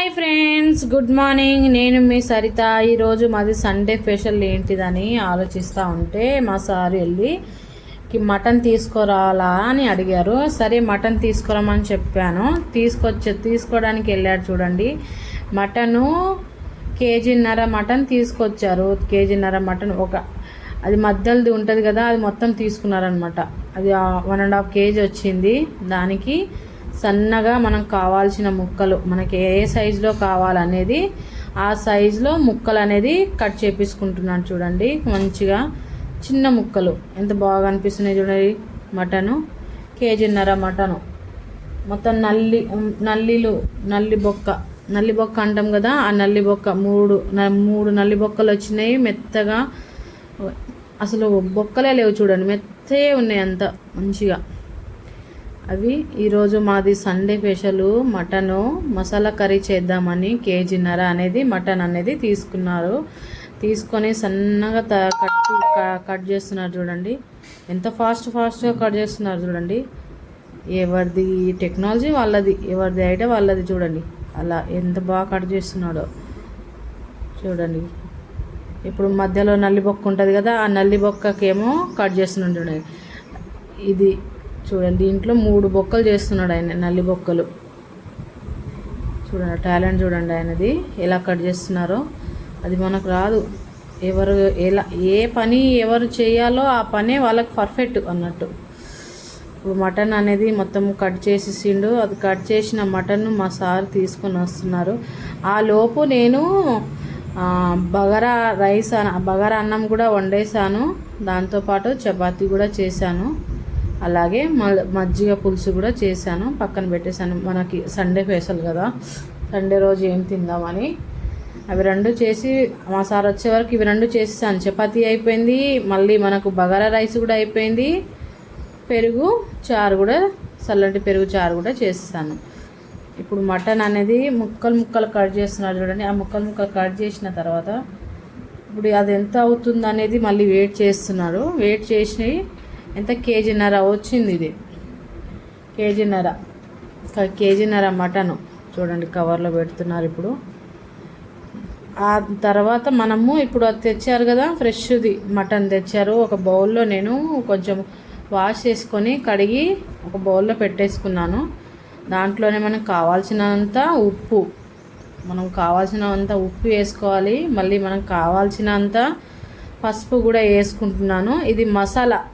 Hi friends good morning నేను మీ సరిత. ఈరోజు మాది సండే స్పెషల్ ఏంటిదని ఆలోచిస్తూ ఉంటే మా సార్ వెళ్ళి మటన్ తీసుకురావాలా అని అడిగారు. సరే మటన్ తీసుకురామని చెప్పాను. తీసుకొచ్చే తీసుకోవడానికి వెళ్ళాడు చూడండి. మటను కేజీన్నర మటన్ తీసుకొచ్చారు. కేజీన్నర మటన్ ఒక అది మధ్యలోది ఉంటుంది కదా అది మొత్తం తీసుకున్నారనమాట అది వన్ అండ్ హాఫ్ కేజీ వచ్చింది. దానికి సన్నగా మనకు కావాల్సిన ముక్కలు మనకి ఏ సైజులో కావాలనేది ఆ సైజులో ముక్కలు అనేది కట్ చేపించుకుంటున్నాను చూడండి. మంచిగా చిన్న ముక్కలు. ఎంత బాగా అనిపిస్తున్నాయి చూడండి మటను. కేజీన్నర మటను. మొత్తం నల్లి నల్లిలు నల్లి బొక్క. నల్లి బొక్క అంటాం కదా ఆ నల్లి బొక్క మూడు న- మూడు నల్లి బొక్కలు వచ్చినాయి మెత్తగా. అసలు బొక్కలే లేవు చూడండి మెత్తయే ఉన్నాయి అంత మంచిగా. అవి ఈరోజు మాది Sunday special. Mutton masala curry చేద్దామని కేజీన్నర అనేది మటన్ అనేది తీసుకున్నారు. తీసుకొని సన్నగా త కట్ కట్ చేస్తున్నారు చూడండి. ఎంత ఫాస్ట్ ఫాస్ట్గా కట్ చేస్తున్నారు చూడండి. ఎవరిది టెక్నాలజీ వాళ్ళది ఎవరిది అయితే వాళ్ళది చూడండి. అలా ఎంత బాగా కట్ చేస్తున్నాడో చూడండి. ఇప్పుడు మధ్యలో నల్లి బొక్క ఉంటుంది కదా ఆ నల్లి బొక్కకేమో కట్ చేస్తున్నాడు చూడండి. ఇది చూడండి దీంట్లో మూడు బొక్కలు చేస్తున్నాడు ఆయన నల్లి బొక్కలు. చూడండి టాలెంట్ చూడండి ఆయనది ఎలా కట్ చేస్తున్నారో. అది మనకు రాదు. ఎవరు ఎలా ఏ పని ఎవరు చేయాలో ఆ పనే వాళ్ళకి పర్ఫెక్ట్ అన్నట్టు. ఇప్పుడు మటన్ అనేది మొత్తం కట్ చేసేసిండు. అది కట్ చేసిన మటన్ మా సార్ తీసుకొని వస్తున్నారు. ఆ లోపు నేను బగరా బగారా రైస్ అన బగారా అన్నం కూడా వండేసాను దాంతోపాటు చపాతీ కూడా చేశాను. అలాగే మ- మజ్జిగ పులుసు కూడా చేశాను. పక్కన పెట్టేశాను. మనకి సండే స్పెషల్ కదా. సండే రోజు ఏం తిందామని. అవి రెండు చేసి మా సార్ వచ్చే వరకు ఇవి రెండు చేసేసాను. చపాతీ అయిపోయింది. మళ్ళీ మనకు బగారా రైస్ కూడా అయిపోయింది. పెరుగు చారు కూడా చల్లటి పెరుగు చారు కూడా చేసేసాను. ఇప్పుడు మటన్ అనేది ముక్కలు ముక్కలు కట్ చేస్తున్నారు చూడండి. ఆ ముక్కలు ముక్కలు కట్ చేసిన తర్వాత ఇప్పుడు అది ఎంత అవుతుంది అనేది మళ్ళీ వెయిట్ చేస్తున్నారు. వెయిట్ చేసి ఎంత కేజీన్నర వచ్చింది ఇది? కేజీన్నర. కేజీన్నర మటను. చూడండి కవర్లో పెడుతున్నారు ఇప్పుడు. ఆ తర్వాత మనము ఇప్పుడు అది తెచ్చారు కదా ఫ్రెష్ది మటన్ తెచ్చారు. ఒక బౌల్లో నేను కొంచెం వాష్ చేసుకొని కడిగి ఒక బౌల్లో పెట్టేసుకున్నాను. దాంట్లోనే మనకు కావాల్సినంత ఉప్పు. మనం కావాల్సినంత ఉప్పు వేసుకోవాలి. మళ్ళీ మనకు కావాల్సినంత పసుపు కూడా వేసుకుంటున్నాను. ఇది మసాలా.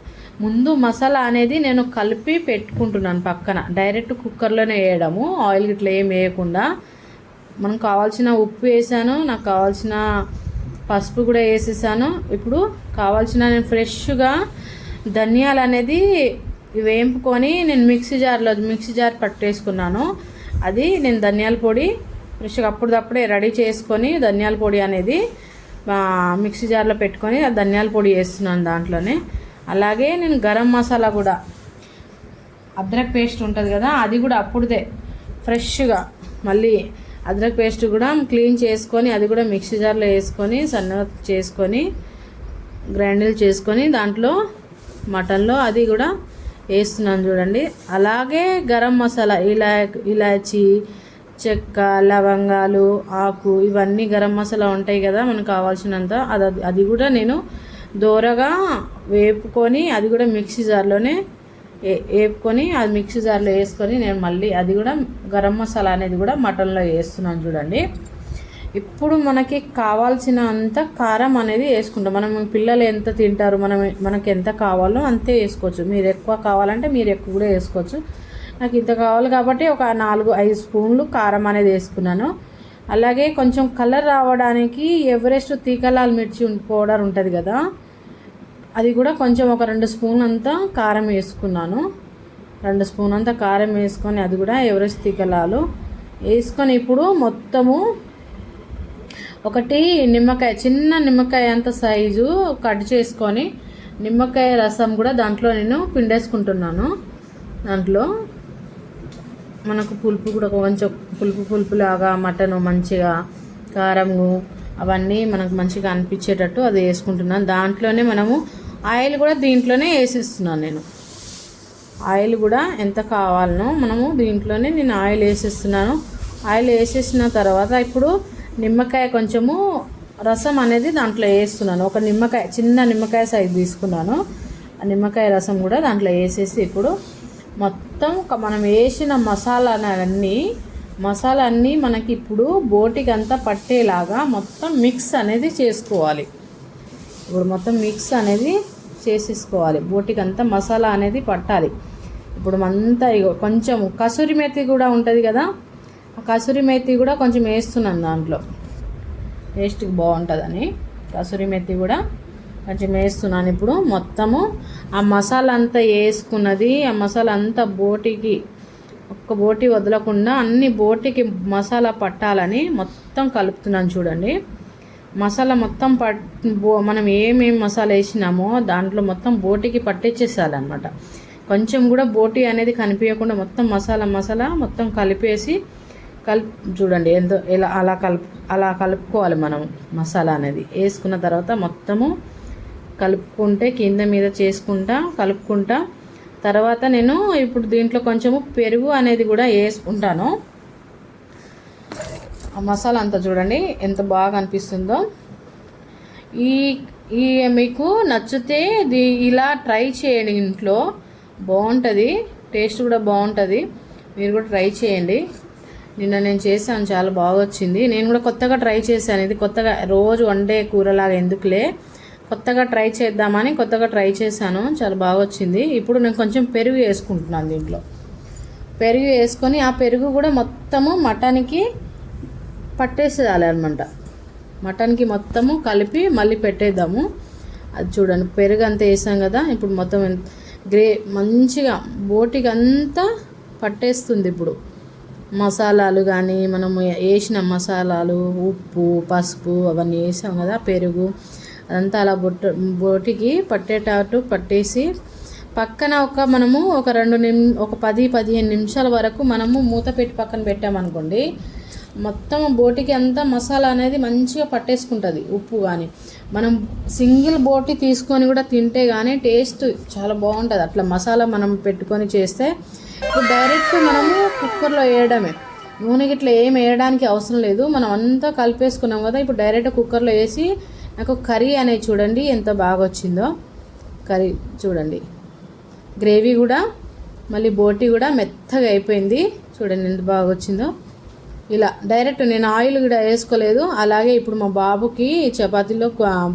ముందు మసాలా అనేది నేను కలిపి పెట్టుకుంటున్నాను పక్కన. డైరెక్ట్ కుక్కర్లోనే వేయడము. ఆయిల్ ఇట్లా ఏం వేయకుండా. మనం కావాల్సిన ఉప్పు వేసాను నాకు కావాల్సిన పసుపు కూడా వేసేసాను. ఇప్పుడు కావాల్సిన నేను ఫ్రెష్గా ధనియాలు అనేది వేంపుకొని నేను మిక్సీ జార్లో మిక్సీ జార్ పట్టేసుకున్నాను. అది నేను ధనియాల పొడి ఫ్రెష్గా అప్పుడప్పుడే రెడీ చేసుకొని ధనియాల పొడి అనేది మిక్సీ జార్లో పెట్టుకొని ధనియాల పొడి వేస్తున్నాను దాంట్లోనే. అలాగే నేను గరం మసాలా కూడా. అద్రక్ పేస్ట్ ఉంటుంది కదా అది కూడా అప్పుడుదే. ఫ్రెష్గా. మళ్ళీ అద్రక్ పేస్ట్ కూడా క్లీన్ చేసుకొని అది కూడా మిక్సీ జార్లో వేసుకొని సన్నగా చేసుకొని గ్రైండర్ చేసుకొని దాంట్లో మటన్లో అది కూడా వేస్తున్నాను చూడండి. అలాగే గరం మసాలా ఇలా ఇలాచి చెక్క లవంగాలు ఆకు ఇవన్నీ గరం మసాలా ఉంటాయి కదా మనకు కావాల్సినంత. అది అది కూడా నేను దూరగా వేపుకొని అది కూడా మిక్సీ జార్లోనే వేపుకొని అది మిక్సీ జార్లో వేసుకొని నేను మళ్ళీ అది కూడా గరం మసాలా అనేది కూడా మటన్లో వేస్తున్నాను చూడండి. ఇప్పుడు మనకి కావాల్సిన అంత కారం అనేది వేసుకుంటాం. మనం పిల్లలు ఎంత తింటారు మనం మనకి ఎంత కావాలో అంతే వేసుకోవచ్చు. మీరు ఎక్కువ కావాలంటే మీరు ఎక్కువ కూడా వేసుకోవచ్చు. నాకు ఇంత కావాలి కాబట్టి ఒక నాలుగు ఐదు స్పూన్లు కారం అనేది వేసుకున్నాను. అలాగే కొంచెం కలర్ రావడానికి ఎవరెస్ట్ తీకలాల్ మిర్చి పౌడర్ ఉంటుంది కదా అది కూడా కొంచెం ఒక రెండు స్పూన్ అంతా కారం వేసుకున్నాను. రెండు స్పూన్ అంతా కారం వేసుకొని అది కూడా ఎవరెస్ట్ తీగలాలు. వేసుకొని ఇప్పుడు మొత్తము ఒకటి నిమ్మకాయ చిన్న నిమ్మకాయ అంత సైజు కట్ చేసుకొని నిమ్మకాయ రసం కూడా దాంట్లో నేను పిండేసుకుంటున్నాను. దాంట్లో మనకు పులుపు కూడా కొంచెం పులుపు పులుపులాగా మటన్ మంచిగా కారము అవన్నీ మనకు మంచిగా అనిపించేటట్టు అది వేసుకుంటున్నాను. దాంట్లోనే మనము ఆయిల్ కూడా దీంట్లోనే వేసేస్తున్నాను నేను. ఆయిల్ కూడా ఎంత కావాలనో మనము దీంట్లోనే నేను ఆయిల్ వేసేస్తున్నాను. ఆయిల్ వేసేసిన తర్వాత ఇప్పుడు నిమ్మకాయ కొంచెము రసం అనేది దాంట్లో వేస్తున్నాను. ఒక నిమ్మకాయ చిన్న నిమ్మకాయ సైజు తీసుకున్నాను. ఆ నిమ్మకాయ రసం కూడా దాంట్లో వేసేసి ఇప్పుడు మొత్తం ఒక మనం వేసిన మసాలాలన్నీ మసాలా అన్నీ మనకి ఇప్పుడు బోటికి అంతా పట్టేలాగా మొత్తం మిక్స్ అనేది చేసుకోవాలి. ఇప్పుడు మొత్తం మిక్స్ అనేది చేసేసుకోవాలి. బోటికి అంతా మసాలా అనేది పట్టాలి. ఇప్పుడు అంతా ఇగో కొంచెం కసూరి మెత్తి కూడా ఉంటుంది కదా ఆ కసూరి మెత్తి కూడా కొంచెం వేస్తున్నాను దాంట్లో. టేస్ట్కి బాగుంటుందని కసూరి మెత్తి కూడా కొంచెం వేస్తున్నాను ఇప్పుడు మొత్తము. ఆ మసాలా అంతా వేసుకున్నది ఆ మసాలా అంతా బోటికి ఒక్క బోటి వదలకుండా అన్ని బోటికి మసాలా పట్టాలని మొత్తం కలుపుతున్నాను చూడండి. మసాలా మొత్తం పట్ బో మనం ఏమేమి మసాలా వేసినామో దాంట్లో మొత్తం బోటికి పట్టించేసాలన్నమాట కొంచెం కూడా బోటి అనేది కనిపించకుండా మొత్తం మసాలా మసాలా మొత్తం కలిపేసి కలుపు చూడండి ఎంతో ఇలా అలా కలుపు అలా కలుపుకోవాలి మనం మసాలా అనేది. వేసుకున్న తర్వాత మొత్తము కలుపుకుంటే కింద మీద చేసుకుంటా కలుపుకుంటా. తర్వాత నేను ఇప్పుడు దీంట్లో కొంచెము పెరుగు అనేది కూడా వేసుకుంటాను. మసాలా అంతా చూడండి ఎంత బాగా అనిపిస్తుందో. ఈ ఈ మీకు నచ్చితే ఇది ఇలా ట్రై చేయండి ఇంట్లో. బాగుంటుంది టేస్ట్ కూడా బాగుంటుంది. మీరు కూడా ట్రై చేయండి. నిన్న నేను చేశాను చాలా బాగా వచ్చింది. నేను కూడా కొత్తగా ట్రై చేశాను. ఇది కొత్తగా రోజు వండే కూరలాగా ఎందుకులే. కొత్తగా ట్రై చేద్దామని కొత్తగా ట్రై చేశాను చాలా బాగా వచ్చింది. ఇప్పుడు నేను కొంచెం పెరుగు వేసుకుంటున్నాను దీంట్లో. పెరుగు వేసుకొని ఆ పెరుగు కూడా మొత్తము మటన్కి పట్టేసేయాలి అనమాట మటన్కి మొత్తము కలిపి మళ్ళీ పెట్టేద్దాము. అది చూడండి పెరుగు అంతా వేసాం కదా ఇప్పుడు మొత్తం గ్రే మంచిగా బోటికి అంతా పట్టేస్తుంది ఇప్పుడు. మసాలాలు కానీ మనము వేసిన మసాలాలు ఉప్పు పసుపు అవన్నీ వేసాం కదా పెరుగు అదంతా అలా బొట్ట బోటికి పట్టేటట్టు పట్టేసి పక్కన ఒక మనము ఒక రెండు నిమి ఒక పది పదిహేను నిమిషాల వరకు మనము మూత పెట్టి పక్కన పెట్టామనుకోండి మొత్తం బోటికి అంతా మసాలా అనేది మంచిగా పట్టేసుకుంటుంది ఉప్పు కానీ మనం సింగిల్ బోటి తీసుకొని కూడా తింటే కానీ టేస్ట్ చాలా బాగుంటుంది. అట్లా మసాలా మనం పెట్టుకొని చేస్తే ఇప్పుడు డైరెక్ట్ మనము కుక్కర్లో వేయడమే. నూనె గిట్ల ఏం వేయడానికి అవసరం లేదు. మనం అంతా కలిపేసుకున్నాం కదా ఇప్పుడు డైరెక్ట్ కుక్కర్లో వేసి నాకు కర్రీ అనేది చూడండి ఎంత బాగా వచ్చిందో. కర్రీ చూడండి. గ్రేవీ కూడా మళ్ళీ బోటి కూడా మెత్తగా అయిపోయింది. చూడండి ఎంత బాగా వచ్చిందో. ఇలా డైరెక్ట్ నేను ఆయిల్ కూడా వేసుకోలేదు. అలాగే ఇప్పుడు మా బాబుకి చపాతీలో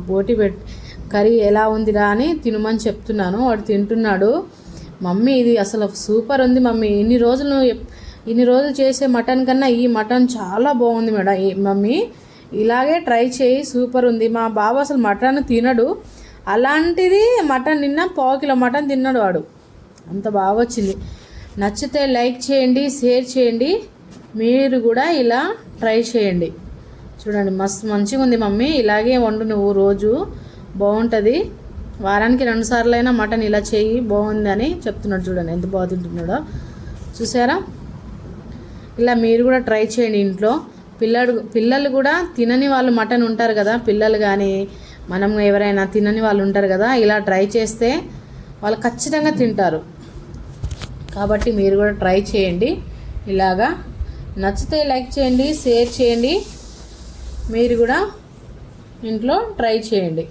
పోటీ పెట్ కర్రీ ఎలా ఉందిరా అని తినమని చెప్తున్నాను. వాడు తింటున్నాడు. మమ్మీ ఇది అసలు సూపర్ ఉంది మమ్మీ. ఇన్ని రోజులు ఇన్ని రోజులు చేసే మటన్ కన్నా ఈ మటన్ చాలా బాగుంది మేడం. మమ్మీ ఇలాగే ట్రై చేయి. సూపర్ ఉంది. మా బాబు అసలు మటన్ తినడు. అలాంటిది మటన్ నిన్న పావు కిలో మటన్ తిన్నాడు వాడు. అంత బాగా వచ్చింది నచ్చితే లైక్ చేయండి షేర్ చేయండి. మీరు కూడా ఇలా ట్రై చేయండి. చూడండి మస్తు మంచిగా ఉంది మమ్మీ. ఇలాగే వండు నువ్వు రోజు. బాగుంటుంది. వారానికి రెండు సార్లు అయినా మటన్ ఇలా చేయి బాగుందని చెప్తున్నాడు చూడండి. ఎంత బాగా తింటున్నాడో. చూసారా? ఇలా మీరు కూడా ట్రై చేయండి ఇంట్లో. పిల్లడు పిల్లలు కూడా తినని వాళ్ళు మటన్ ఉంటారు కదా. పిల్లలు కానీ మనం ఎవరైనా తినని వాళ్ళు ఉంటారు కదా. ఇలా ట్రై చేస్తే వాళ్ళు ఖచ్చితంగా తింటారు. కాబట్టి మీరు కూడా ట్రై చేయండి. ఇలాగా నచ్చితే లైక్ చేయండి షేర్ చేయండి. మీరు కూడా ఇంట్లో ట్రై చేయండి.